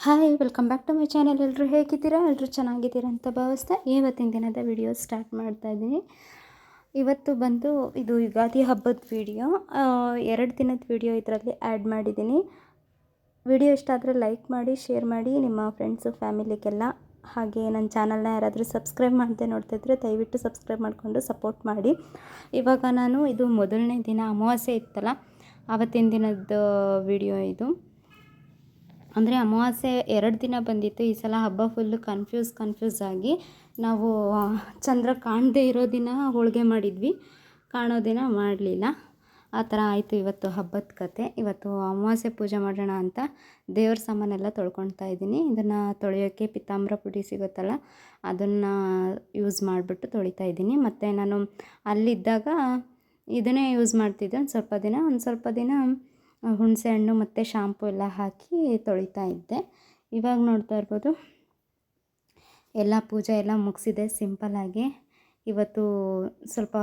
Hi welcome back to my channel ಎಲ್ಲರೂ ಹೇಗಿದ್ದೀರಾ? ಎಲ್ಲರೂ ಚೆನ್ನಾಗಿದ್ದೀರಾ ಅಂತ ಭಾವಿಸ್ತಾ ಇವತ್ತಿನ ದಿನದ ವಿಡಿಯೋ ಸ್ಟಾರ್ಟ್ ಮಾಡ್ತಾ ಇದ್ದೀನಿ. ಇವತ್ತು ಬಂದು ಇದು ಯುಗಾದಿ ಹಬ್ಬದ ವಿಡಿಯೋ ಎರಡು ದಿನದ ವಿಡಿಯೋ ಇದರಲ್ಲಿ ಆ್ಯಡ್ ಮಾಡಿದ್ದೀನಿ. ವಿಡಿಯೋ ಇಷ್ಟ ಆದರೆ ಲೈಕ್ ಮಾಡಿ ಶೇರ್ ಮಾಡಿ, ನಿಮ್ಮ ಫ್ರೆಂಡ್ಸು ಫ್ಯಾಮಿಲಿಗೆಲ್ಲ ಹಾಗೆ ನನ್ನ ಚಾನಲ್ನ ಯಾರಾದರೂ ಸಬ್ಸ್ಕ್ರೈಬ್ ಮಾಡದೆ ನೋಡ್ತಿದ್ರೆ ದಯವಿಟ್ಟು ಸಬ್ಸ್ಕ್ರೈಬ್ ಮಾಡಿಕೊಂಡು ಸಪೋರ್ಟ್ ಮಾಡಿ. ಇವಾಗ ನಾನು ಇದು ಮೊದಲನೇ ದಿನ ಅಮಾವಾಸ್ಯೆ ಇತ್ತಲ್ಲ ಆವತ್ತಿನ ದಿನದ ವಿಡಿಯೋ ಇದು. ಅಂದರೆ ಅಮಾವಾಸ್ಯೆ ಎರಡು ದಿನ ಬಂದಿತ್ತು, ಈ ಸಲ ಹಬ್ಬ ಫುಲ್ಲು ಕನ್ಫ್ಯೂಸ್ ಕನ್ಫ್ಯೂಸ್ ಆಗಿ ನಾವು ಚಂದ್ರ ಕಾಣದೇ ಇರೋ ದಿನ ಹೋಳಿಗೆ ಮಾಡಿದ್ವಿ. ಕಾಣೋ ದಿನ ಮಾಡಲಿಲ್ಲ. ಆ ಥರ ಆಯಿತು ಇವತ್ತು ಹಬ್ಬದ ಕತೆ. ಇವತ್ತು ಅಮಾವಾಸ್ಯೆ ಪೂಜೆ ಮಾಡೋಣ ಅಂತ ದೇವ್ರ ಸಾಮಾನೆಲ್ಲ ತೊಳ್ಕೊಳ್ತಾ ಇದ್ದೀನಿ. ಇದನ್ನು ತೊಳೆಯೋಕ್ಕೆ ಪಿತಾಂಬ್ರ ಪುಡಿ ಸಿಗುತ್ತಲ್ಲ, ಅದನ್ನು ಯೂಸ್ ಮಾಡಿಬಿಟ್ಟು ತೊಳಿತಾ ಇದ್ದೀನಿ. ಮತ್ತು ನಾನು ಅಲ್ಲಿದ್ದಾಗ ಇದನ್ನೇ ಯೂಸ್ ಮಾಡ್ತಿದ್ದೆ. ಒಂದು ಸ್ವಲ್ಪ ದಿನ, ಒಂದು ಸ್ವಲ್ಪ ದಿನ ಹುಣಸೆ ಹಣ್ಣು ಮತ್ತು ಶಾಂಪು ಎಲ್ಲ ಹಾಕಿ ತೊಳಿತಾ ಇದ್ದೆ. ಇವಾಗ ನೋಡ್ತಾ ಇರ್ಬೋದು, ಎಲ್ಲ ಪೂಜೆ ಎಲ್ಲ ಮುಗಿಸಿದೆ. ಸಿಂಪಲ್ಲಾಗಿ ಇವತ್ತು ಸ್ವಲ್ಪ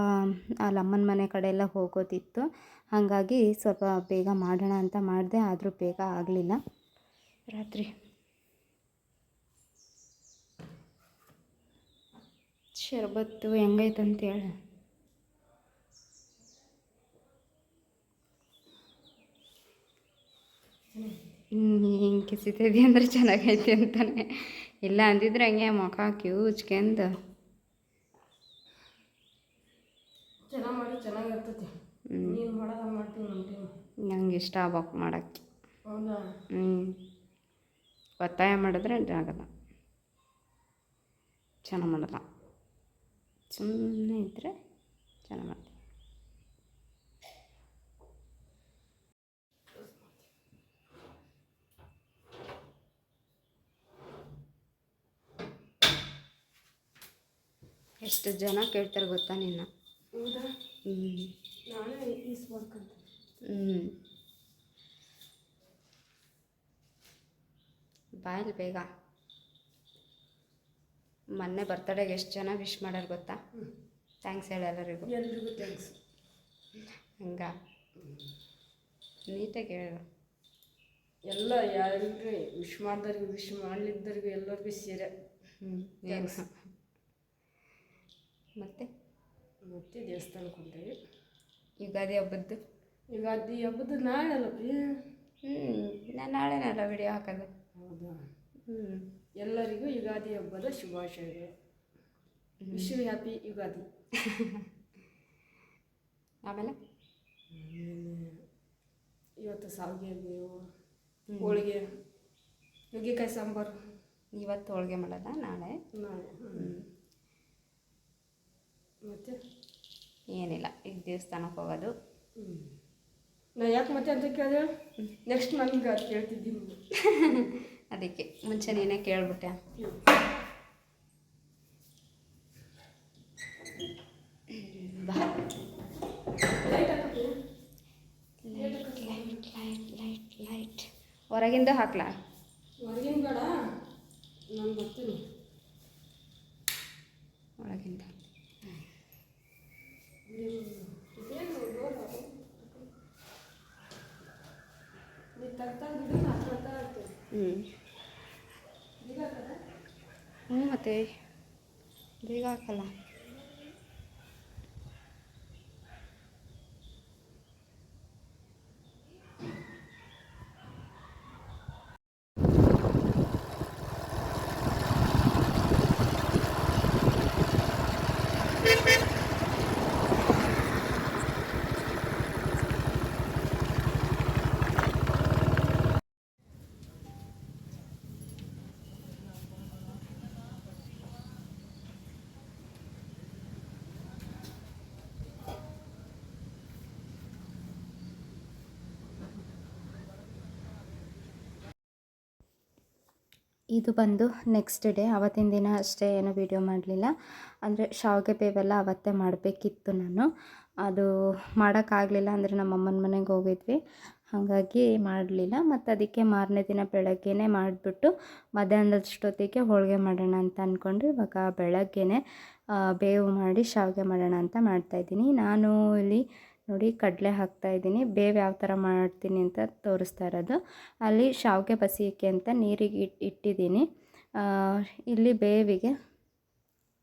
ಅಲ್ಲಿ ಅಮ್ಮನ ಮನೆ ಕಡೆ ಎಲ್ಲ ಹೋಗೋದಿತ್ತು. ಹಾಗಾಗಿ ಸ್ವಲ್ಪ ಬೇಗ ಮಾಡೋಣ ಅಂತ ಮಾಡಿದೆ, ಆದರೂ ಬೇಗ ಆಗಲಿಲ್ಲ. ರಾತ್ರಿ. ಶರ್ಬತ್ತು ಹೆಂಗೈತೆ ಅಂತೇಳಿ ಹಿಂಗೆ ಕಿಸಿತೈತಿ ಅಂದ್ರೆ ಚೆನ್ನಾಗೈತಿ ಅಂತಾನೆ. ಇಲ್ಲ ಅಂದಿದ್ರೆ ಹಂಗೆ ಮುಖ ಕ್ಯೂಚ್ಕೆಂದು ನಂಗೆ ಇಷ್ಟ ಆಗ್ಬೇಕು ಮಾಡೋಕ್ಕೆ. ಹ್ಞೂ ಒತ್ತಾಯ ಮಾಡಿದ್ರೆ ಆಗಲ್ಲ. ಚೆನ್ನಾಗಿ ಮಾಡಲ್ಲ. ಸುಮ್ಮನೆ ಇದ್ದರೆ ಚೆನ್ನಾಗಿ ಮಾಡ್ತೀನಿ. ಎಷ್ಟು ಜನ ಕೇಳ್ತಾರೆ ಗೊತ್ತಾ ನಿನ್ನ? ಹ್ಞೂ ಬಾಯಲ್ಲಿ ಬೇಗ. ಮೊನ್ನೆ ಬರ್ತಡೇಗೆ ಎಷ್ಟು ಜನ ವಿಶ್ ಮಾಡ್ಯಾರ ಗೊತ್ತಾ? ಥ್ಯಾಂಕ್ಸ್ ಹೇಳಿ ಎಲ್ಲರಿಗೂ. ಎಲ್ರಿಗೂ ಥ್ಯಾಂಕ್ಸ್ ಹಂಗ. ನೀಟಾಗಿ ಹೇಳು. ಎಲ್ಲ ಯಾರಿಗೂ ವಿಶ್ ಮಾಡ್ದವ್ರಿಗೆ ವಿಶ್ ಮಾಡ್ಲಿದ್ದವ್ರಿಗೆ ಎಲ್ಲರಿಗೂ ಸೀರೆ. ಹ್ಞೂ. ಮತ್ತು? ಮತ್ತೆ ದೇವಸ್ಥಾನಕ್ಕೆ ಹೋಗ್ತೇವೆ. ಯುಗಾದಿ ಹಬ್ಬದ್ದು? ಯುಗಾದಿ ಹಬ್ಬದ್ದು ಹಬ್ಬದ ನಾಳೆ ಅಲ್ಲ ಹ್ಞೂ ನಾನು ನಾಳೆ ವಿಡಿಯೋ ಹಾಕೋದು ಹೌದಾ? ಹ್ಞೂ ಎಲ್ಲರಿಗೂ ಯುಗಾದಿ ಹಬ್ಬದ ಶುಭಾಶಯಗಳು. Wish happy Ugadi. ಆಮೇಲೆ? ಇವತ್ತು ಸಾವಿಗೆ ಬೇವು ಹೋಳಿಗೆ ನುಗ್ಗೆಕಾಯಿ ಸಾಂಬಾರು. ಇವತ್ತು ಹೋಳಿಗೆ ಮಾಡೋದ ನಾಳೆ? ನಾಳೆ ಹ್ಞೂ ಮತ್ತು? ಏನಿಲ್ಲ ಈಗ ದೇವಸ್ಥಾನಕ್ಕೆ ಹೋಗೋದು. ನಾ ಯಾಕೆ ಮತ್ತೆ ಅಂತ ಕೇಳಿದೆ? ನೆಕ್ಸ್ಟ್ ನನಗೆ ಅದು ಕೇಳ್ತಿದ್ದೀನಿ ಅದಕ್ಕೆ ಮುಂಚೆ ನೀನೇ ಕೇಳ್ಬಿಟ್ಟೆ. ಲೈಟ್ ಲೈಟ್ ಲೈಟ್ ಲೈಟ್ ಹೊರಗಿಂದ ಹಾಕ್ಲಾ? ಹೊರಗಿಂದ ಬೇಡ. ನಾನು ಬರ್ತೀನಿ ಒಳಗಿಂದ ನೀ ತಗ್ತಾ ಬಿಡಿ ನಾ ತಗ್ತಾ ಇರ್ತೀನಿ ಹ್ಞೂ ಈಗ ಹಾಕದ? ಹ್ಞೂ ಮತ್ತೆ ಬೇಗ ಇದು ಬಂದು ನೆಕ್ಸ್ಟ್ ಡೇ ಅವತ್ತಿನ ದಿನ ಅಷ್ಟೇ ಏನು ವೀಡಿಯೋ ಮಾಡಲಿಲ್ಲ. ಅಂದರೆ ಶಾವಿಗೆ ಬೇವೆಲ್ಲ ಅವತ್ತೇ ಮಾಡಬೇಕಿತ್ತು ನಾನು. ಅದು ಮಾಡೋಕ್ಕಾಗಲಿಲ್ಲ ಅಂದರೆ ನಮ್ಮ ಅಮ್ಮನ ಮನೆಗೆ ಹೋಗಿದ್ವಿ. ಹಾಗಾಗಿ ಮಾಡಲಿಲ್ಲ. ಮತ್ತು ಅದಕ್ಕೆ ಮಾರನೇ ದಿನ ಬೆಳಗ್ಗೆನೇ ಮಾಡಿಬಿಟ್ಟು ಮಧ್ಯಾಹ್ನದಷ್ಟೊತ್ತಿಗೆ ಹೋಳಿಗೆ ಮಾಡೋಣ ಅಂತ ಅಂದ್ಕೊಂಡು ಇವಾಗ ಬೆಳಗ್ಗೆನೇ ಬೇವು ಮಾಡಿ ಶಾವಿಗೆ ಮಾಡೋಣ ಅಂತ ಮಾಡ್ತಾಯಿದ್ದೀನಿ ನಾನು ಇಲ್ಲಿ ನೋಡಿ ಕಡಲೆ ಹಾಕ್ತಾ ಇದ್ದೀನಿ. ಬೇವು ಯಾವ ಥರ ಮಾಡ್ತೀನಿ ಅಂತ ತೋರಿಸ್ತಾ ಇರೋದು. ಅಲ್ಲಿ ಶಾವಿಗೆ ಬಸಿಯಕ್ಕೆ ಅಂತ ನೀರಿಗೆ ಇಟ್, ಇಟ್ಟಿದ್ದೀನಿ. ಇಲ್ಲಿ ಬೇವಿಗೆ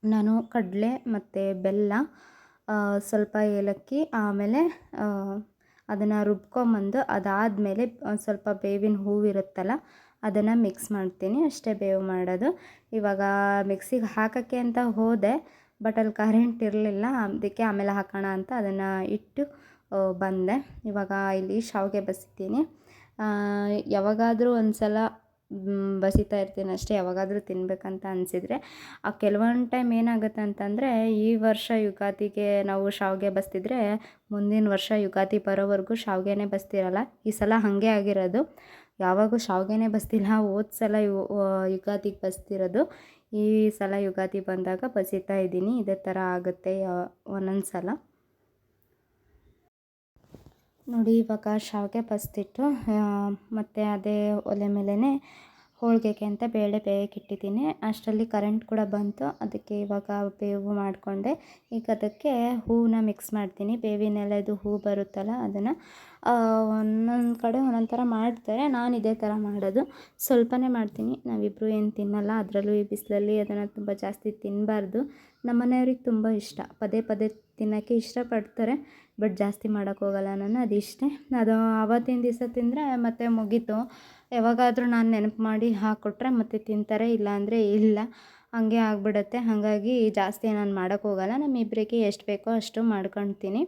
ನಾನು ಕಡಲೆ ಮತ್ತು ಬೆಲ್ಲ ಸ್ವಲ್ಪ ಏಲಕ್ಕಿ, ಆಮೇಲೆ ಅದನ್ನು ರುಬ್ಕೊಂಬಂದು ಅದಾದಮೇಲೆ ಒಂದು ಸ್ವಲ್ಪ ಬೇವಿನ ಹೂವಿರುತ್ತಲ್ಲ ಅದನ್ನು ಮಿಕ್ಸ್ ಮಾಡ್ತೀನಿ. ಅಷ್ಟೇ ಬೇವು ಮಾಡೋದು. ಇವಾಗ ಮಿಕ್ಸಿಗೆ ಹಾಕೋಕ್ಕೆ ಅಂತ ಹೋದೆ. ಬಟ್ ಅಲ್ಲಿ ಕರೆಂಟ್ ಇರಲಿಲ್ಲ, ಅದಕ್ಕೆ ಆಮೇಲೆ ಹಾಕೋಣ ಅಂತ ಅದನ್ನು ಇಟ್ಟು ಬಂದೆ. ಇವಾಗ ಇಲ್ಲಿ ಶಾವಿಗೆ ಬಸಿತೀನಿ. ಯಾವಾಗಾದರೂ ಒಂದು ಸಲ ಬಸಿತಾ ಇರ್ತೀನಿ ಅಷ್ಟೇ. ಯಾವಾಗಾದರೂ ತಿನ್ನಬೇಕಂತ ಅನಿಸಿದರೆ. ಆ, ಕೆಲವೊಂದು ಟೈಮ್ ಏನಾಗುತ್ತೆ ಅಂತಂದರೆ, ಈ ವರ್ಷ ಯುಗಾದಿಗೆ ನಾವು ಶಾವಿಗೆ ಬಸ್ತಿದ್ರೆ, ಮುಂದಿನ ವರ್ಷ ಯುಗಾದಿ ಬರೋವರೆಗೂ ಶಾವಿಗೆನೇ ಬಸ್ತಿರಲ್ಲ. ಈ ಸಲ ಹಾಗೆ ಆಗಿರೋದು. ಯಾವಾಗೂ ಶಾವಿಗೆನೇ ಬಸ್ತಿಲ್ಲ ಹೋದ ಸಲ ಯುಗಾದಿಗೆ ಬಸ್ತಿರೋದು. ಈ ಸಲ ಯುಗಾದಿ ಬಂದಾಗ ಬಸಿತಾ ಇದ್ದೀನಿ. ಇದೇ ಥರ ಆಗುತ್ತೆ ಒಂದೊಂದು ಸಲ. ನೋಡಿ, ಇವಾಗ ಶಾವಿಗೆ ಬಸ್ತಿಟ್ಟು ಮತ್ತು ಅದೇ ಒಲೆ ಮೇಲೇ ಹೋಳಿಗೆಗೆ ಅಂತ ಬೇಳೆ ಬೇಯಕ್ಕೆ ಇಟ್ಟಿದ್ದೀನಿ. ಅಷ್ಟರಲ್ಲಿ ಕರೆಂಟ್ ಕೂಡ ಬಂತು. ಅದಕ್ಕೆ ಇವಾಗ ಬೇವು ಮಾಡಿಕೊಂಡೆ. ಈಗ ಅದಕ್ಕೆ ಹೂವನ್ನ ಮಿಕ್ಸ್ ಮಾಡ್ತೀನಿ. ಬೇವಿನೆಲ್ಲದು ಹೂ ಬರುತ್ತಲ್ಲ, ಅದನ್ನು ಒಂದೊಂದು ಕಡೆ ಒಂದೊಂದು ಥರ ಮಾಡ್ತಾರೆ. ನಾನು ಇದೇ ಥರ ಮಾಡೋದು. ಸ್ವಲ್ಪನೇ ಮಾಡ್ತೀನಿ. ನಾವಿಬ್ಬರು ಏನು ತಿನ್ನಲ್ಲ. ಅದರಲ್ಲೂ ಈ ಬಿಸಿಲಲ್ಲಿ ಅದನ್ನು ತುಂಬ ಜಾಸ್ತಿ ತಿನ್ನಬಾರ್ದು ನಮ್ಮ ಮನೆಯವ್ರಿಗೆ ತುಂಬ ಇಷ್ಟ. ಪದೇ ಪದೇ ತಿನ್ನೋಕ್ಕೆ ಇಷ್ಟಪಡ್ತಾರೆ. ಬಟ್ ಜಾಸ್ತಿ ಮಾಡೋಕ್ಕೆ ಹೋಗಲ್ಲ ನಾನು. ಅದಿಷ್ಟೇ. ಅದು ಆವತ್ತಿನ ದಿವಸ ತಿಂದರೆ ಮತ್ತೆ ಮುಗೀತು. ಯಾವಾಗಾದರೂ ನಾನು ನೆನಪು ಮಾಡಿ ಹಾಕ್ಕೊಟ್ರೆ ಮತ್ತೆ ತಿಂತಾರೆ. ಇಲ್ಲ ಅಂದರೆ ಇಲ್ಲ. ಹಾಗೆ ಆಗಿಬಿಡತ್ತೆ. ಹಾಗಾಗಿ ಜಾಸ್ತಿ ನಾನು ಮಾಡೋಕ್ಕೆ ಹೋಗಲ್ಲ. ನಮ್ಮಿಬ್ಬರಿಗೆ ಎಷ್ಟು ಬೇಕೋ ಅಷ್ಟು ಮಾಡ್ಕೊಳ್ತೀನಿ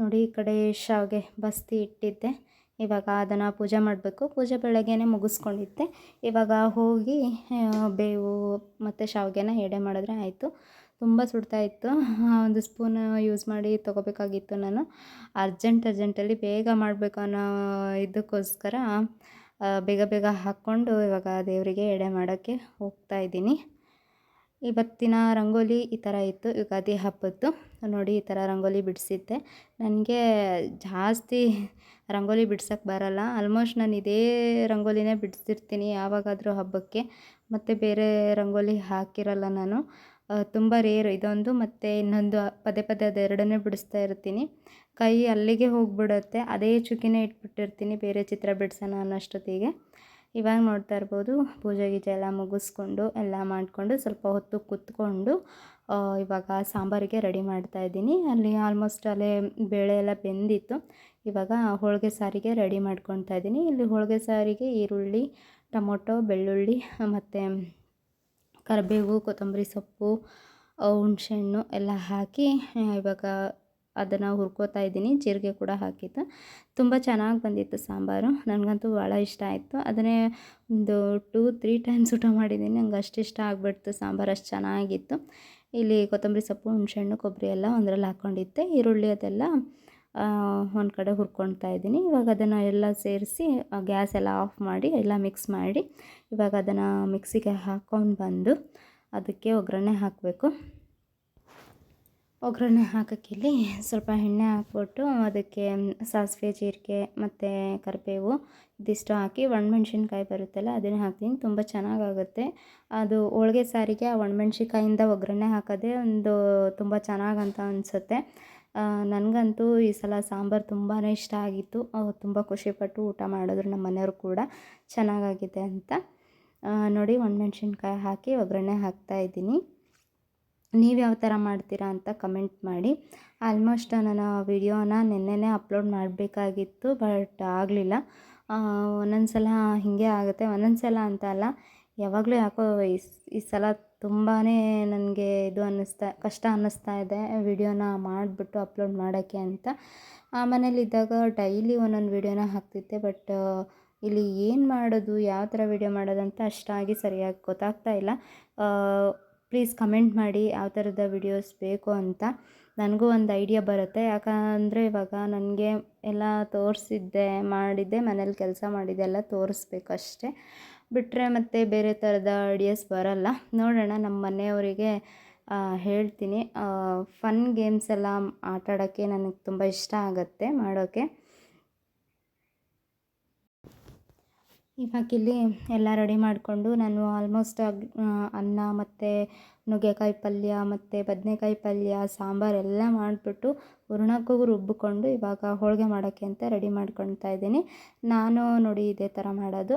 ನೋಡಿ ಈ ಕಡೆ ಶಾವಿಗೆ ಬಸ್ತಿ ಇಟ್ಟಿದ್ದೆ. ಇವಾಗ ಅದನ್ನು ಪೂಜೆ ಮಾಡಬೇಕು. ಪೂಜೆ ಬೆಳಗ್ಗೆನೇ ಮುಗಿಸ್ಕೊಂಡಿದ್ದೆ. ಇವಾಗ ಹೋಗಿ ಬೇವು ಮತ್ತು ಶಾವಿಗೆನ ಎಡೆ ಮಾಡಿದ್ರೆ ಆಯಿತು. ತುಂಬ ಸುಡ್ತಾ ಇತ್ತು. ಒಂದು ಸ್ಪೂನ್ ಯೂಸ್ ಮಾಡಿ ತೊಗೋಬೇಕಾಗಿತ್ತು ನಾನು. ಅರ್ಜೆಂಟ್ ಅರ್ಜೆಂಟಲ್ಲಿ ಬೇಗ ಮಾಡಬೇಕು ಅನ್ನೋ ಇದಕ್ಕೋಸ್ಕರ ಬೇಗ ಬೇಗ ಹಾಕ್ಕೊಂಡು ಇವಾಗ ದೇವರಿಗೆ ಎಡೆ ಮಾಡೋಕ್ಕೆ ಹೋಗ್ತಾ ಇದ್ದೀನಿ. ಇವತ್ತಿನ ರಂಗೋಲಿ ಈ ಥರ ಇತ್ತು, ಯುಗಾದಿ ಹಬ್ಬದ್ದು. ನೋಡಿ, ಈ ಥರ ರಂಗೋಲಿ ಬಿಡಿಸಿದ್ದೆ. ನನಗೆ ಜಾಸ್ತಿ ರಂಗೋಲಿ ಬಿಡ್ಸೋಕ್ಕೆ ಬರಲ್ಲ. ಆಲ್ಮೋಸ್ಟ್ ನಾನು ಇದೇ ರಂಗೋಲಿನೇ ಬಿಡಿಸಿರ್ತೀನಿ ಯಾವಾಗಾದರೂ ಹಬ್ಬಕ್ಕೆ. ಮತ್ತು ಬೇರೆ ರಂಗೋಲಿ ಹಾಕಿರಲ್ಲ ನಾನು. ತುಂಬ ರೇರ್ ಇದೊಂದು. ಮತ್ತು ಇನ್ನೊಂದು ಪದೇ ಪದೇ ಅದೆರಡನ್ನೇ ಬಿಡಿಸ್ತಾ ಇರ್ತೀನಿ. ಕೈ ಅಲ್ಲಿಗೆ ಹೋಗಿಬಿಡುತ್ತೆ. ಅದೇ ಚುಕ್ಕಿನೇ ಇಟ್ಬಿಟ್ಟಿರ್ತೀನಿ. ಬೇರೆ ಚಿತ್ರ ಬಿಡಿಸೋಣ ಅನ್ನೋಷ್ಟೊತ್ತಿಗೆ. ಇವಾಗ ನೋಡ್ತಾ ಇರ್ಬೋದು, ಪೂಜೆ ಗೀಜೆ ಎಲ್ಲ ಮುಗಿಸ್ಕೊಂಡು ಎಲ್ಲ ಮಾಡಿಕೊಂಡು ಸ್ವಲ್ಪ ಹೊತ್ತು ಕೂತ್ಕೊಂಡು ಇವಾಗ ಸಾಂಬಾರಿಗೆ ರೆಡಿ ಮಾಡ್ತಾ ಇದ್ದೀನಿ. ಅಲ್ಲಿ ಆಲ್ಮೋಸ್ಟ್ ಅಲ್ಲೇ ಬೇಳೆ ಎಲ್ಲ ಬೆಂದಿತ್ತು. ಇವಾಗ ಹೋಳಿಗೆ ಸಾರಿಗೆ ರೆಡಿ ಮಾಡ್ಕೊತಾ ಇದ್ದೀನಿ. ಇಲ್ಲಿ ಹೋಳಿಗೆ ಸಾರಿಗೆ ಈರುಳ್ಳಿ, ಟೊಮೊಟೊ, ಬೆಳ್ಳುಳ್ಳಿ, ಮತ್ತು ಕರಿಬೇವು, ಕೊತ್ತಂಬರಿ ಸೊಪ್ಪು ಹುಣ್ಸೆಹಣ್ಣು ಎಲ್ಲ ಹಾಕಿ ಇವಾಗ ಅದನ್ನು ಹುರ್ಕೋತಾ ಇದ್ದೀನಿ, ಜೀರಿಗೆ ಕೂಡ ಹಾಕಿದ್ದು. ತುಂಬ ಚೆನ್ನಾಗಿ ಬಂದಿತ್ತು ಸಾಂಬಾರು. ನನಗಂತೂ ಭಾಳ ಇಷ್ಟ ಆಯಿತು. ಅದನ್ನೇ ಒಂದು ಟೂ ತ್ರೀ ಟೈಮ್ಸ್ ಊಟ ಮಾಡಿದ್ದೀನಿ. ನಂಗೆ ಅಷ್ಟು ಇಷ್ಟ ಆಗಿಬಿಡ್ತು ಸಾಂಬಾರು, ಅಷ್ಟು ಚೆನ್ನಾಗಿತ್ತು. ಇಲ್ಲಿ ಕೊತ್ತಂಬರಿ ಸೊಪ್ಪು, ಹುಣಸೆಹಣ್ಣು, ಕೊಬ್ಬರಿ ಎಲ್ಲ ಒಂದರಲ್ಲಿ ಹಾಕ್ಕೊಂಡಿದ್ದೆ ಈರುಳ್ಳಿ ಅದೆಲ್ಲ ಒಂದು ಕಡೆ ಹುರ್ಕೊಳ್ತಾ ಇದ್ದೀನಿ. ಇವಾಗ ಅದನ್ನು ಎಲ್ಲ ಸೇರಿಸಿ ಗ್ಯಾಸ್ ಎಲ್ಲ ಆಫ್ ಮಾಡಿ, ಎಲ್ಲ ಮಿಕ್ಸ್ ಮಾಡಿ, ಇವಾಗ ಅದನ್ನು ಮಿಕ್ಸಿಗೆ ಹಾಕ್ಕೊಂಡು ಬಂದು, ಅದಕ್ಕೆ ಒಗ್ಗರಣೆ ಹಾಕಬೇಕು. ಒಗ್ಗರಣೆ ಹಾಕೋಕ್ಕಿಲ್ಲಿ ಸ್ವಲ್ಪ ಎಣ್ಣೆ ಹಾಕ್ಬಿಟ್ಟು ಅದಕ್ಕೆ ಸಾಸಿವೆ, ಜೀರಿಗೆ ಮತ್ತು ಕರಿಬೇವು ಇದಿಷ್ಟು ಹಾಕಿ ಒಣಮೆಣ್ಸಿನ್ಕಾಯಿ ಬರುತ್ತಲ್ಲ ಅದನ್ನು ಹಾಕ್ತೀನಿ. ತುಂಬ ಚೆನ್ನಾಗಾಗುತ್ತೆ. ಅದು ಹೋಳಿಗೆ ಸಾರಿಗೆ ಆ ಒಣಮೆಣ್ಸಿನ್ಕಾಯಿಂದ ಒಗ್ಗರಣೆ ಹಾಕೋದೇ ಒಂದು ತುಂಬ ಚೆನ್ನಾಗಂತ ಅನಿಸುತ್ತೆ. ನನಗಂತೂ ಈ ಸಲ ಸಾಂಬಾರು ತುಂಬಾ ಇಷ್ಟ ಆಗಿತ್ತು. ತುಂಬ ಖುಷಿಪಟ್ಟು ಊಟ ಮಾಡಿದ್ರು ನಮ್ಮ ಮನೆಯವರು ಕೂಡ. ಚೆನ್ನಾಗಾಗಿದೆ ಅಂತ. ನೋಡಿ ಒಣಮೆಣ್ಸಿನ್ಕಾಯಿ ಹಾಕಿ ಒಗ್ಗರಣೆ ಹಾಕ್ತಾ ಇದ್ದೀನಿ. ನೀವು ಯಾವ ಥರ ಮಾಡ್ತೀರಾ ಅಂತ ಕಮೆಂಟ್ ಮಾಡಿ. ಆಲ್ಮೋಸ್ಟ್ ನಾನು ವಿಡಿಯೋನ ನಿನ್ನೆನೇ ಅಪ್ಲೋಡ್ ಮಾಡಬೇಕಾಗಿತ್ತು ಬಟ್ ಆಗಲಿಲ್ಲ. ಒಂದೊಂದು ಸಲ ಹೀಗೆ ಆಗುತ್ತೆ. ಒಂದೊಂದು ಸಲ ಅಂತ ಅಲ್ಲ, ಯಾವಾಗಲೂ ಯಾಕೋ ಈ ಸಲ ತುಂಬಾ ನನಗೆ ಇದು ಅನ್ನಿಸ್ತಾ, ಕಷ್ಟ ಅನ್ನಿಸ್ತಾ ಇದೆ ವಿಡಿಯೋನ ಮಾಡಿಬಿಟ್ಟು ಅಪ್ಲೋಡ್ ಮಾಡೋಕ್ಕೆ ಅಂತ. ಮನೇಲಿದ್ದಾಗ ಡೈಲಿ ಒಂದೊಂದು ವಿಡಿಯೋನ ಹಾಕ್ತಿದ್ದೆ ಬಟ್ ಇಲ್ಲಿ ಏನು ಮಾಡೋದು, ಯಾವ ಥರ ವಿಡಿಯೋ ಮಾಡೋದಂತ ಅಷ್ಟಾಗಿ ಸರಿಯಾಗಿ ಗೊತ್ತಾಗ್ತಾ ಇಲ್ಲ. ಪ್ಲೀಸ್ ಕಮೆಂಟ್ ಮಾಡಿ ಯಾವ ಥರದ ವಿಡಿಯೋಸ್ ಬೇಕು ಅಂತ. ನನಗೂ ಒಂದು ಐಡಿಯಾ ಬರುತ್ತೆ. ಯಾಕಂದರೆ ಇವಾಗ ನನಗೆ ಎಲ್ಲ ತೋರಿಸಿದ್ದೆ, ಮಾಡಿದ್ದೆ, ಮನೇಲಿ ಕೆಲಸ ಮಾಡಿದ್ದೆ ಎಲ್ಲ ತೋರಿಸ್ಬೇಕು ಅಷ್ಟೇ. ಬಿಟ್ಟರೆ ಮತ್ತೆ ಬೇರೆ ಥರದ ಐಡಿಯಾಸ್ ಬರಲ್ಲ. ನೋಡೋಣ, ನಮ್ಮ ಮನೆಯವರಿಗೆ ಹೇಳ್ತೀನಿ. ಫನ್ ಗೇಮ್ಸ್ ಎಲ್ಲ ಆಟಾಡೋಕ್ಕೆ ನನಗೆ ತುಂಬ ಇಷ್ಟ ಆಗುತ್ತೆ, ಮಾಡೋಕ್ಕೆ. ಇವಾಗ ಇಲ್ಲಿ ಎಲ್ಲ ರೆಡಿ ಮಾಡಿಕೊಂಡು ನಾನು ಆಲ್ಮೋಸ್ಟ್ ಅನ್ನ ಮತ್ತು ನುಗ್ಗೆಕಾಯಿ ಪಲ್ಯ ಮತ್ತು ಬದನೆಕಾಯಿ ಪಲ್ಯ, ಸಾಂಬಾರು ಎಲ್ಲ ಮಾಡಿಬಿಟ್ಟು ಹೂರ್ಣಕ್ಕೂ ರುಬ್ಬಿಕೊಂಡು ಇವಾಗ ಹೋಳಿಗೆ ಮಾಡೋಕ್ಕೆ ಅಂತ ರೆಡಿ ಮಾಡ್ಕೊಳ್ತಾ ಇದ್ದೀನಿ. ನಾನು ನೋಡಿ ಇದೇ ಥರ ಮಾಡೋದು.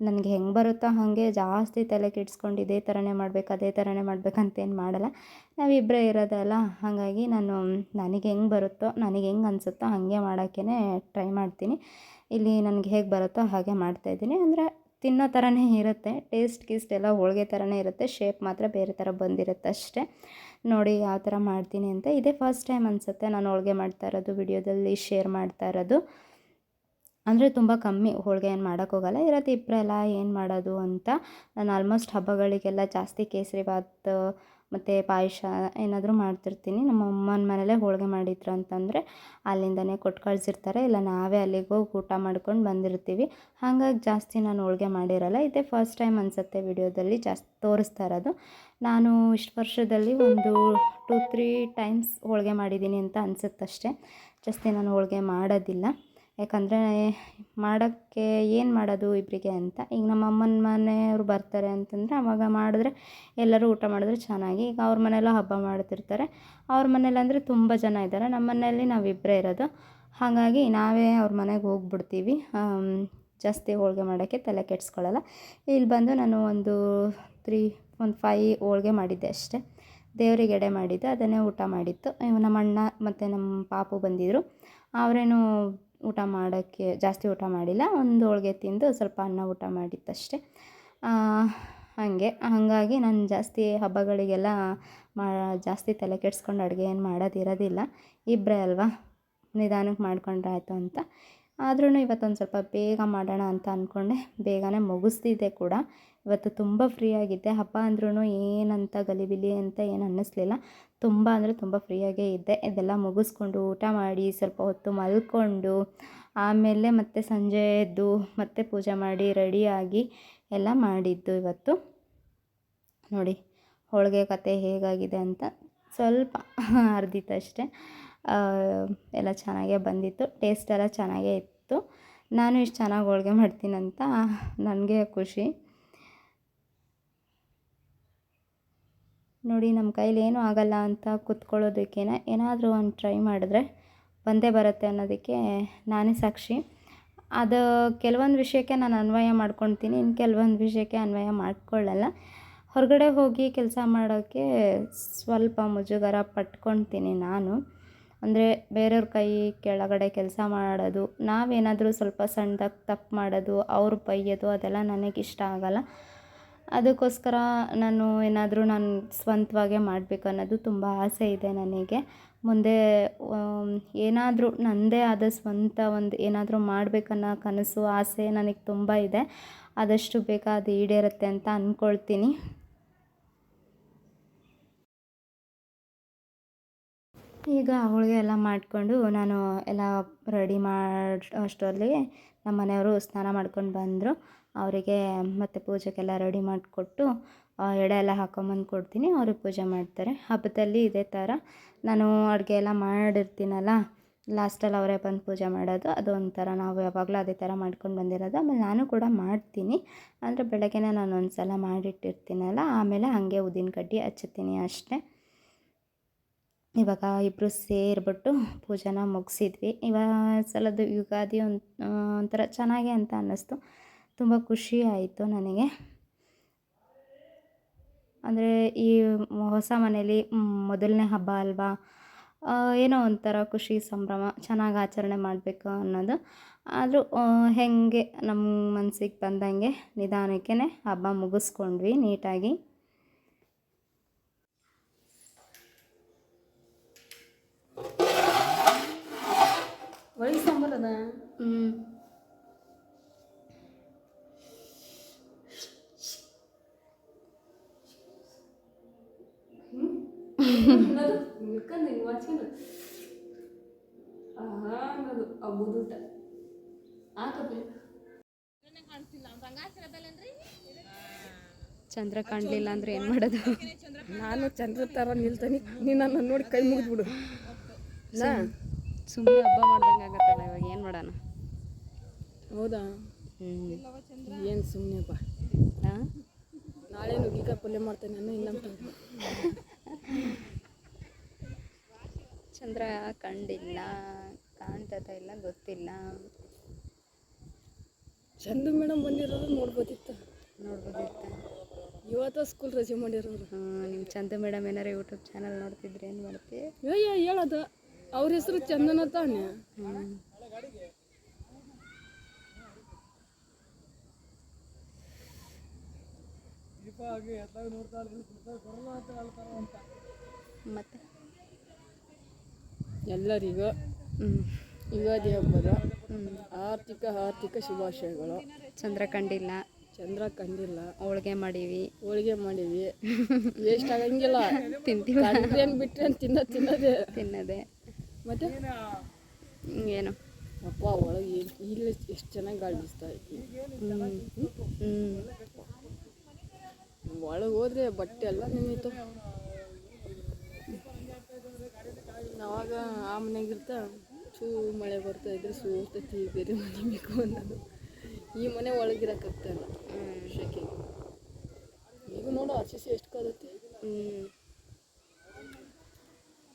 ನನಗೆ ಹೆಂಗೆ ಬರುತ್ತೋ ಹಾಗೆ ಜಾಸ್ತಿ ತಲೆ ಕೆಡಿಸ್ಕೊಂಡು ಇದೇ ಥರನೇ ಮಾಡಬೇಕು, ಅದೇ ಥರನೇ ಮಾಡ್ಬೇಕಂತೇನು ಮಾಡಲ್ಲ. ನಾವಿಬ್ಬರೇ ಇರೋದಲ್ಲ, ಹಾಗಾಗಿ ನಾನು, ನನಗೆ ಹೆಂಗೆ ಬರುತ್ತೋ, ನನಗೆ ಹೆಂಗೆ ಅನಿಸುತ್ತೋ ಹಾಗೆ ಮಾಡೋಕ್ಕೇ ಟ್ರೈ ಮಾಡ್ತೀನಿ. ಇಲ್ಲಿ ನನಗೆ ಹೇಗೆ ಬರುತ್ತೋ ಹಾಗೆ ಮಾಡ್ತಾಯಿದ್ದೀನಿ ಅಂದರೆ ತಿನ್ನೋ ಥರನೇ ಇರುತ್ತೆ ಟೇಸ್ಟ್ ಗೀಸ್ಟ್ ಎಲ್ಲ ಹೋಳಿಗೆ ಥರನೇ ಇರುತ್ತೆ ಶೇಪ್ ಮಾತ್ರ ಬೇರೆ ಥರ ಬಂದಿರುತ್ತೆ ಅಷ್ಟೇ. ನೋಡಿ ಯಾವ ಥರ ಮಾಡ್ತೀನಿ ಅಂತ. ಇದೇ ಫಸ್ಟ್ ಟೈಮ್ ಅನಿಸುತ್ತೆ ನಾನು ಹೋಳಿಗೆ ಮಾಡ್ತಾ ಇರೋದು, ವಿಡಿಯೋದಲ್ಲಿ ಶೇರ್ ಮಾಡ್ತಾ ಇರೋದು. ಅಂದರೆ ತುಂಬ ಕಮ್ಮಿ ಹೋಳಿಗೆ ಏನು ಮಾಡೋಕ್ಕೋಗಲ್ಲ ಇರೋದು ಇಬ್ಬರೆಲ್ಲ ಏನು ಮಾಡೋದು ಅಂತ. ನಾನು ಆಲ್ಮೋಸ್ಟ್ ಹಬ್ಬಗಳಿಗೆಲ್ಲ ಜಾಸ್ತಿ ಕೇಸರಿ ಭಾತ್ ಮತ್ತು ಪಾಯಸ ಏನಾದರೂ ಮಾಡ್ತಿರ್ತೀನಿ. ನಮ್ಮ ಅಮ್ಮನ ಮನೇಲೇ ಹೋಳಿಗೆ ಮಾಡಿದ್ರು ಅಂತಂದರೆ ಅಲ್ಲಿಂದನೇ ಕೊಟ್ಟು ಕಳಿಸಿರ್ತಾರೆ ಇಲ್ಲ, ನಾವೇ ಅಲ್ಲಿಗೆ ಹೋಗಿ ಊಟ ಮಾಡ್ಕೊಂಡು ಬಂದಿರ್ತೀವಿ. ಹಾಗಾಗಿ ಜಾಸ್ತಿ ನಾನು ಹೋಳಿಗೆ ಮಾಡಿರಲ್ಲ. ಇದೇ ಫಸ್ಟ್ ಟೈಮ್ ಅನಿಸುತ್ತೆ ವಿಡಿಯೋದಲ್ಲಿ ಜಾಸ್ತಿ ತೋರಿಸ್ತಾ ಇರೋದು. ನಾನು ಇಷ್ಟು ವರ್ಷದಲ್ಲಿ ಒಂದು ಟೂ ತ್ರೀ ಟೈಮ್ಸ್ ಹೋಳಿಗೆ ಮಾಡಿದ್ದೀನಿ ಅಂತ ಅನಿಸುತ್ತಷ್ಟೇ. ಜಾಸ್ತಿ ನಾನು ಹೋಳಿಗೆ ಮಾಡೋದಿಲ್ಲ. ಯಾಕಂದರೆ ಮಾಡೋಕ್ಕೆ ಏನು ಮಾಡೋದು ಇಬ್ಬರಿಗೆ ಅಂತ. ಈಗ ನಮ್ಮ ಅಮ್ಮನ ಮನೆಯವ್ರು ಬರ್ತಾರೆ ಅಂತಂದರೆ ಆವಾಗ ಮಾಡಿದ್ರೆ ಎಲ್ಲರೂ ಊಟ ಮಾಡಿದ್ರೆ ಚೆನ್ನಾಗಿ. ಈಗ ಅವ್ರ ಮನೆಯಲ್ಲ ಹಬ್ಬ ಮಾಡ್ತಿರ್ತಾರೆ. ಅವ್ರ ಮನೇಲಂದರೆ ತುಂಬ ಜನ ಇದ್ದಾರೆ. ನಮ್ಮ ಮನೆಯಲ್ಲಿ ನಾವಿಬ್ಬರೇ ಇರೋದು. ಹಾಗಾಗಿ ನಾವೇ ಅವ್ರ ಮನೆಗೆ ಹೋಗ್ಬಿಡ್ತೀವಿ. ಜಾಸ್ತಿ ಹೋಳಿಗೆ ಮಾಡೋಕ್ಕೆ ತಲೆ ಕೆಡಿಸ್ಕೊಳ್ಳಲ್ಲ ಇಲ್ಲಿ ಬಂದು ನಾನು ಒಂದು ತ್ರೀ, ಒಂದು ಫೈ ಹೋಳಿಗೆ ಮಾಡಿದ್ದೆ ಅಷ್ಟೇ. ದೇವರಿಗೆ ಎಡೆ ಮಾಡಿದ್ದೆ, ಅದನ್ನೇ ಊಟ ಮಾಡಿತ್ತು. ನಮ್ಮ ಅಣ್ಣ ಮತ್ತು ನಮ್ಮ ಪಾಪು ಬಂದಿದ್ದರು ಅವರೇನು ಊಟ ಮಾಡೋಕ್ಕೆ ಜಾಸ್ತಿ ಊಟ ಮಾಡಿಲ್ಲ. ಒಂದು ಹೋಳಿಗೆ ತಿಂದು ಸ್ವಲ್ಪ ಅನ್ನ ಊಟ ಮಾಡಿದ್ದಷ್ಟೇ. ಹಾಗೆ, ಹಾಗಾಗಿ ನಾನು ಜಾಸ್ತಿ ಹಬ್ಬಗಳಿಗೆಲ್ಲ ಮಾ, ಜಾಸ್ತಿ ತಲೆ ಕೆಡಿಸ್ಕೊಂಡು ಅಡುಗೆ ಏನು ಮಾಡೋದಿರೋದಿಲ್ಲ. ಇಬ್ಬರೇ ಅಲ್ವಾ? ನಿಧಾನಕ್ಕೆ ಮಾಡ್ಕೊಂಡ್ರೆ ಆಯಿತು ಅಂತ. ಆದ್ರೂ ಇವತ್ತೊಂದು ಸ್ವಲ್ಪ ಬೇಗ ಮಾಡೋಣ ಅಂತ ಅಂದ್ಕೊಂಡೆ ಬೇಗನೆ ಮುಗಿಸ್ತಿದ್ದೆ ಕೂಡ. ಇವತ್ತು ತುಂಬ ಫ್ರೀಯಾಗಿದ್ದೆ ಹಬ್ಬ ಅಂದ್ರೂ ಏನಂತ ಗಲಿಬಿಲಿ ಅಂತ ಏನು ಅನ್ನಿಸ್ಲಿಲ್ಲ. ತುಂಬ ಅಂದರೆ ತುಂಬ ಫ್ರೀಯಾಗೇ ಇದ್ದೆ. ಇದೆಲ್ಲ ಮುಗಿಸ್ಕೊಂಡು ಊಟ ಮಾಡಿ ಸ್ವಲ್ಪ ಹೊತ್ತು ಮಲ್ಕೊಂಡು ಆಮೇಲೆ ಮತ್ತೆ ಸಂಜೆ ಎದ್ದು ಮತ್ತೆ ಪೂಜೆ ಮಾಡಿ ರೆಡಿಯಾಗಿ ಎಲ್ಲ ಮಾಡಿದ್ದು ಇವತ್ತು. ನೋಡಿ, ಹೋಳಿಗೆ ಕತೆ ಹೇಗಾಗಿದೆ ಅಂತ ಸ್ವಲ್ಪ ಅರ್ಧಿತ್ತಷ್ಟೇ ಎಲ್ಲ ಚೆನ್ನಾಗೇ ಬಂದಿತ್ತು ಟೇಸ್ಟ್ ಎಲ್ಲ ಚೆನ್ನಾಗೇ ಇತ್ತು. ನಾನು ಇಷ್ಟು ಚೆನ್ನಾಗಿ ಹೋಳಿಗೆ ಮಾಡ್ತೀನಂತ ನನಗೆ ಖುಷಿ. ನೋಡಿ ನಮ್ಮ ಕೈಲಿ ಏನೂ ಆಗಲ್ಲ ಅಂತ ಕೂತ್ಕೊಳ್ಳೋದಕ್ಕೇನೆ ಏನಾದರೂ ಒಂದು ಟ್ರೈ ಮಾಡಿದ್ರೆ ಬಂದೇ ಬರುತ್ತೆ ಅನ್ನೋದಕ್ಕೆ ನಾನೇ ಸಾಕ್ಷಿ. ಅದು ಕೆಲವೊಂದು ವಿಷಯಕ್ಕೆ ನಾನು ಅನ್ವಯ ಮಾಡ್ಕೊತೀನಿ ಇನ್ನು ಕೆಲವೊಂದು ವಿಷಯಕ್ಕೆ ಅನ್ವಯ ಮಾಡ್ಕೊಳ್ಳಲ್ಲ. ಹೊರಗಡೆ ಹೋಗಿ ಕೆಲಸ ಮಾಡೋಕ್ಕೆ ಸ್ವಲ್ಪ ಮುಜುಗರ ಪಟ್ಕೊತೀನಿ ನಾನು. ಅಂದರೆ ಬೇರೆಯವ್ರ ಕೈ ಕೆಳಗಡೆ ಕೆಲಸ ಮಾಡೋದು, ನಾವೇನಾದರೂ ಸ್ವಲ್ಪ ಸಣ್ಣದಾಗಿ ತಪ್ಪು ಮಾಡೋದು, ಅವ್ರು ಬೈಯೋದು, ಅದೆಲ್ಲ ನನಗೆ ಇಷ್ಟ ಆಗಲ್ಲ. ಅದಕ್ಕೋಸ್ಕರ ನಾನು ಏನಾದರೂ ನಾನು ಸ್ವಂತವಾಗೇ ಮಾಡಬೇಕು ಅನ್ನೋದು ತುಂಬ ಆಸೆ ಇದೆ ನನಗೆ. ಮುಂದೆ ಏನಾದರೂ ನನ್ನದೇ ಆದ ಸ್ವಂತ ಒಂದು ಏನಾದರೂ ಮಾಡಬೇಕನ್ನೋ ಕನಸು, ಆಸೆ ನನಗೆ ತುಂಬ ಇದೆ. ಆದಷ್ಟು ಬೇಗ ಅದು ಈಡೇರುತ್ತೆ ಅಂತ ಅಂದ್ಕೊಳ್ತೀನಿ ಈಗ ಹೋಳಿಗೆ ಎಲ್ಲ ಮಾಡಿಕೊಂಡು ನಾನು ಎಲ್ಲ ರೆಡಿ ಮಾಡಿ, ಅಷ್ಟರಲ್ಲಿ ನಮ್ಮ ಮನೆಯವರು ಸ್ನಾನ ಮಾಡ್ಕೊಂಡು ಬಂದರು. ಅವರಿಗೆ ಮತ್ತು ಪೂಜೆಗೆಲ್ಲ ರೆಡಿ ಮಾಡಿಕೊಟ್ಟು ಎಡೆ ಎಲ್ಲ ಹಾಕೊಂಬಂದು ಕೊಡ್ತೀನಿ. ಅವರು ಪೂಜೆ ಮಾಡ್ತಾರೆ. ಹಬ್ಬದಲ್ಲಿ ಇದೇ ಥರ. ನಾನು ಅಡುಗೆ ಎಲ್ಲ ಮಾಡಿರ್ತೀನಲ್ಲ, ಲಾಸ್ಟಲ್ಲಿ ಅವರೇ ಬಂದು ಪೂಜೆ ಮಾಡೋದು. ಅದು ಒಂಥರ ನಾವು ಯಾವಾಗಲೂ ಅದೇ ಥರ ಮಾಡ್ಕೊಂಡು ಬಂದಿರೋದು. ಆಮೇಲೆ ನಾನು ಕೂಡ ಮಾಡ್ತೀನಿ. ಅಂದರೆ ಬೆಳಗ್ಗೆನೇ ನಾನು ಒಂದು ಸಲ ಮಾಡಿಟ್ಟಿರ್ತೀನಲ್ಲ, ಆಮೇಲೆ ಹಾಗೆ ಉದ್ದಿನ ಕಡ್ಡಿ ಹಚ್ಚುತ್ತೀನಿ ಅಷ್ಟೇ. ಇವಾಗ ಇಬ್ಬರು ಸೇರಿಬಿಟ್ಟು ಪೂಜೆನ ಮುಗಿಸಿದ್ವಿ. ಇವಾಗ ಸಲದ ಯುಗಾದಿ ಒಂಥರ ಚೆನ್ನಾಗೆ ಅಂತ ಅನ್ನಿಸ್ತು. ತುಂಬ ಖುಷಿ ಆಯಿತು ನನಗೆ. ಅಂದರೆ ಈ ಹೊಸ ಮನೇಲಿ ಮೊದಲನೇ ಹಬ್ಬ ಅಲ್ವಾ ಏನೋ ಒಂಥರ ಖುಷಿ ಸಂಭ್ರಮ, ಚೆನ್ನಾಗಿ ಆಚರಣೆ ಮಾಡಬೇಕು ಅನ್ನೋದು. ಆದರೂ ಹೇಗೆ ನಮ್ಮ ಮನಸ್ಸಿಗೆ ಬಂದಂಗೆ ನಿಧಾನಕ್ಕೆ ಹಬ್ಬ ಮುಗಿಸ್ಕೊಂಡ್ವಿ ನೀಟಾಗಿ. ಒಳಗೆ ಸಾಂಬಾರು ಅದ. ಹ್ಞೂ ಚಂದ್ರ ಕಾಣ್ಲಿಲ್ಲ ಅಂದ್ರೆ ಏನು ಮಾಡೋದು? ನಾನು ಚಂದ್ರ ತರ ನಿಲ್ತೀನಿ. ನೀನು ನನ್ನ ನೋಡಿ ಕೈ ಮುಗಿದ್ಬಿಡು. ನಾ ಸುಮ್ಮನೆ ಹಬ್ಬ ಮಾಡ್ದಂಗೆ ಆಗತ್ತಲ್ಲ ಇವಾಗ ಏನು ಮಾಡೋಣ? ಹೌದಾ? ಏನು ಸುಮ್ಮನೆ ಹಾಂ? ನಾಳೆ ನುಗ್ಗಿಕಾಯಿ ಪಲ್ಯ ಮಾಡ್ತೇನೆ ನಾನು ಇನ್ನಂತ ಚಂದ್ರ ಕಂಡಿಲ್ಲ ಕಾಣ್ತದ ಇಲ್ಲ ಗೊತ್ತಿಲ್ಲ. ಚಂದು ಮೇಡಮ್ ಬಂದಿರೋದು ನೋಡ್ಬೋದಿತ್ತು? ನೋಡ್ಬೋದಿತ್ತು. ಇವತ್ತು ಸ್ಕೂಲ್ ರಜೆ ಮಾಡಿರೋರು. ಹಾಂ ನಿಮ್ಮ ಚಂದ ಮೇಡಮ್ ಏನಾರು ಯೂಟ್ಯೂಬ್ ಚಾನಲ್ ನೋಡ್ತಿದ್ರೆ ಏನು ಮಾಡ್ತಿ? ಅಯ್ಯೋ ಹೇಳೋದು. ಅವ್ರ ಹೆಸರು ಚಂದನ ತಾನೆ ಮತ್ತೆ? ಎಲ್ಲರಿಗೂ ಯುಗಾದಿ ಹಬ್ಬದ ಆರ್ಥಿಕ ಆರ್ಥಿಕ ಶುಭಾಶಯಗಳು. ಚಂದ್ರ ಕಂಡಿಲ್ಲ ಚಂದ್ರ ಕಂಡಿಲ್ಲ ಹೋಳ್ಗೆ ಮಾಡೀವಿ. ಹೋಳಿಗೆ ಮಾಡೀವಿ. ವೇಸ್ಟ್ ಆಗಂಗಿಲ್ಲ. ತಿಂತೀವಿ. ಏನು ಬಿಟ್ರೆ ತಿನ್ನ ತಿನ್ನೋದೇ. ತಿನ್ನೋದೆ. ಮತ್ತೆ? ಏನು? ಅಪ್ಪ ಒಳಗೆ ಇಲ್ಲಿ ಎಷ್ಟು ಚೆನ್ನಾಗಿ ಗಾಳಿ ಬೀಸ್ತಾ ಹ್ಞೂ ಒಳಗೆ ಹೋದ್ರೆ ಬಟ್ಟೆ ಎಲ್ಲ ನೆನೀತು ಅವಾಗ ಆ ಮನೆಗಿರ್ತ ಚೂ ಮಳೆ ಬರ್ತಾ ಇದ್ರೆ ಸೋತತಿ ಬೇರೆ ಮನೆ ಬೇಕು ಅನ್ನೋದು ಈ ಮನೆ ಒಳಗಿರಕ್ಕಾಗ್ತಾಯಿಲ್ಲ ಶೆಕೆ. ಈಗ ನೋಡು ಆರ್ ಸಿ ಸಿ ಎಷ್ಟು ಕಾದತಿ ಹ್ಞೂ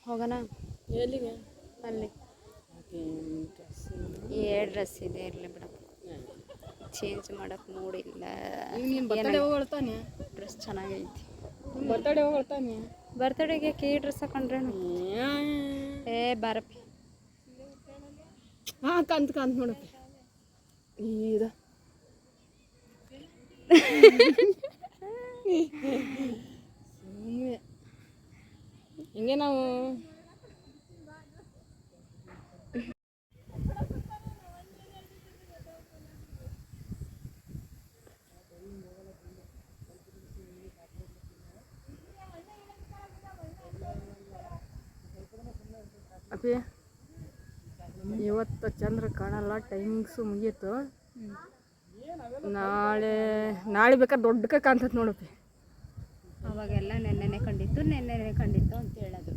ಹೋಗೋಣ. ಎಲ್ಲಿಗೆ? ಅಲ್ಲಿ. ಈ ಎರಡು ಡ್ರೆಸ್ ಇದೆ ಇರಲಿ ಬಿಡಪ್ಪ. ಚೇಂಜ್ ಮಾಡೋಕೆ ಮೂಡಿಲ್ಲ ಡ್ರೆಸ್ ಚೆನ್ನಾಗೈತಿ. ಬರ್ತಡೇ ಹೋಗ್ತಾನೆ? ಬರ್ತಡೇಗೆ ಕೇ ಡ್ರೆಸ್ ಹಾಕೊಂಡ್ರೇನು? ಏ. ಬರಪ್ಪ. ಹಾಂ ಕಂತ ಕಂತ ನೋಡಪ್ಪ. ಈಗ ಹಿಂಗೆ ನಾವು ಇವತ್ತು ಚಂದ್ರ ಕಾಣಲ್ಲ ಟೈಮಿಂಗ್ಸು ಮುಗೀತು. ನಾಳೆ ನಾಳೆ ಬೇಕಾದ್ರೆ ದೊಡ್ಡಕ್ಕೆ ಕಾಣ್ತೈತೆ ನೋಡಪ್ಪಿ ಅವಾಗೆಲ್ಲ ನೆನ್ನೆನೆ ಕಂಡಿತ್ತು ನೆನ್ನೆನೆ ಕಂಡಿತ್ತು ಅಂತ ಹೇಳೋದು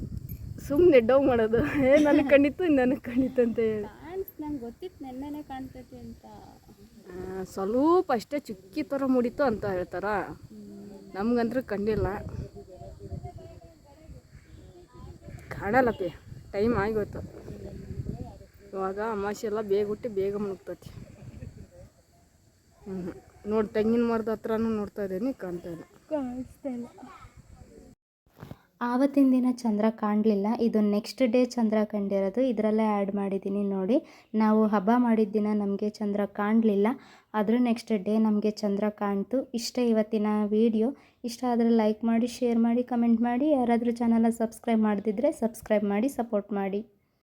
ಸುಮ್ಮನೆ ಡವ್ ಮಾಡೋದು. ಏ ನನಗೆ ಕಂಡಿತ್ತು ನನಗೆ ಕಂಡಿತ್ತು ಅಂತ ಹೇಳಿ. ನಂಗೆ ಗೊತ್ತಿತ್ತು ನೆನ್ನೆನೆ ಕಾಣ್ತೈತಿ ಅಂತ. ಸ್ವಲ್ಪ ಅಷ್ಟೇ ಚುಕ್ಕಿ ಥರ ಮುಡಿತು ಅಂತ ಹೇಳ್ತಾರ. ನಮ್ಗಂದ್ರೆ ಕಂಡಿಲ್ಲ. ಕಾಣಲ್ಲಪ್ಪಿ. ಟೈಮ್ ಆಗೋಯ್ತು ಇವಾಗ ಅಮಾಸೆ ಎಲ್ಲ ಬೇಗ ಹುಟ್ಟಿ ಬೇಗ ಮುಳುಗ್ತತಿ. ಹ್ಞೂ ನೋಡಿ ತೆಂಗಿನ ಮರದ ಹತ್ರನೂ ನೋಡ್ತಾ ಇದ್ದೀನಿ, ಕಾಣ್ತಾ ಇಲ್ಲ. ಆವತ್ತಿನ ದಿನ ಚಂದ್ರ ಕಾಣಲಿಲ್ಲ. ಇದು ನೆಕ್ಸ್ಟ್ ಡೇ ಚಂದ್ರ ಕಂಡಿರೋದು. ಇದರಲ್ಲೇ ಆ್ಯಡ್ ಮಾಡಿದ್ದೀನಿ ನೋಡಿ. ನಾವು ಹಬ್ಬ ಮಾಡಿದ ದಿನ ನಮಗೆ ಚಂದ್ರ ಕಾಣಲಿಲ್ಲ. ಆದರೂ ನೆಕ್ಸ್ಟ್ ಡೇ ನಮಗೆ ಚಂದ್ರ ಕಾಣ್ತು. ಇಷ್ಟ ಇವತ್ತಿನ ವಿಡಿಯೋ ಇಷ್ಟ ಆದರೆ ಲೈಕ್ ಮಾಡಿ ಶೇರ್ ಮಾಡಿ ಕಮೆಂಟ್ ಮಾಡಿ. ಯಾರಾದರೂ ಚಾನಲ್ನ ಸಬ್ಸ್ಕ್ರೈಬ್ ಮಾಡದಿದ್ದರೆ ಸಬ್ಸ್ಕ್ರೈಬ್ ಮಾಡಿ ಸಪೋರ್ಟ್ ಮಾಡಿ.